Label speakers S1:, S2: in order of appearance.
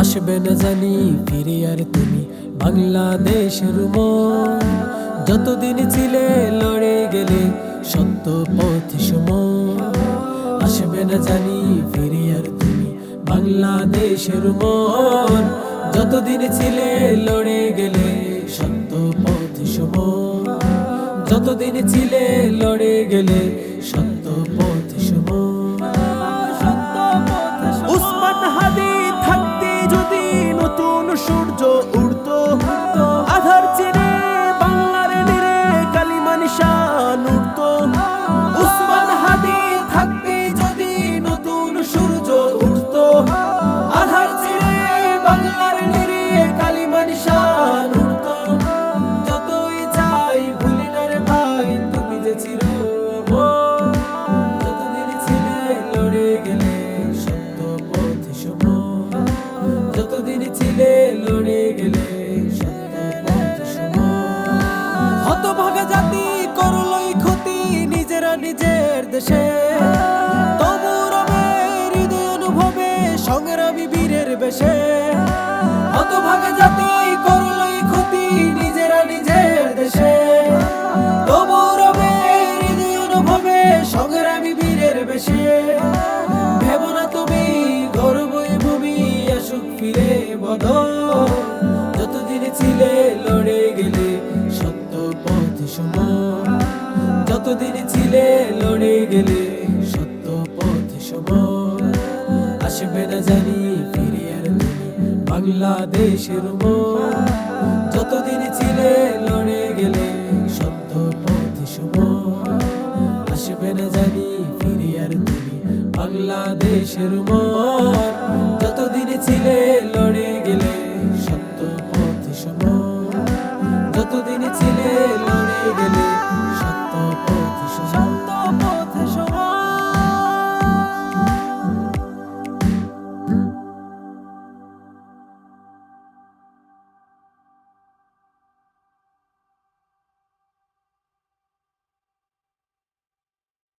S1: আসবে না জানি, ফিরে আর তুমি। বাংলাদেশের যতদিন ছিলে লড়ে গেলে সত্য পথ সম আসবে না জানি, ফিরে আর তুমি। বাংলাদেশ মন যতদিন ছিলে লড়ে গেলে সত্য পথ সম যতদিন ছিলে লড়ে গেলে সত্য পথ নিজেরা দেশে। তবু রবে হৃদয় অনুভবে সংগ্রামী বীরের বেশে। হতভাগা জাতি করলই ক্ষতি নিজেরা নিজের দেশে। তবু রবে হৃদয় অনুভবে সংগ্রামী বীরের বেশে। ভেব না তুমি, গর্বই ভূমি, আসুক ফিরে বদল। যতদিন ছিলে লড়ে গেলে সত্য পথ সময়। যতদিন ছিলে লড়ে গেলে সত্য পথ সময় আসবে না জানি ফিরে আর বাংলাদেশের যতদিন ছিলে লড়ে গেলে সত্য পথ সময় আসবে না জানি ফিরে আর বাংলাদেশের মন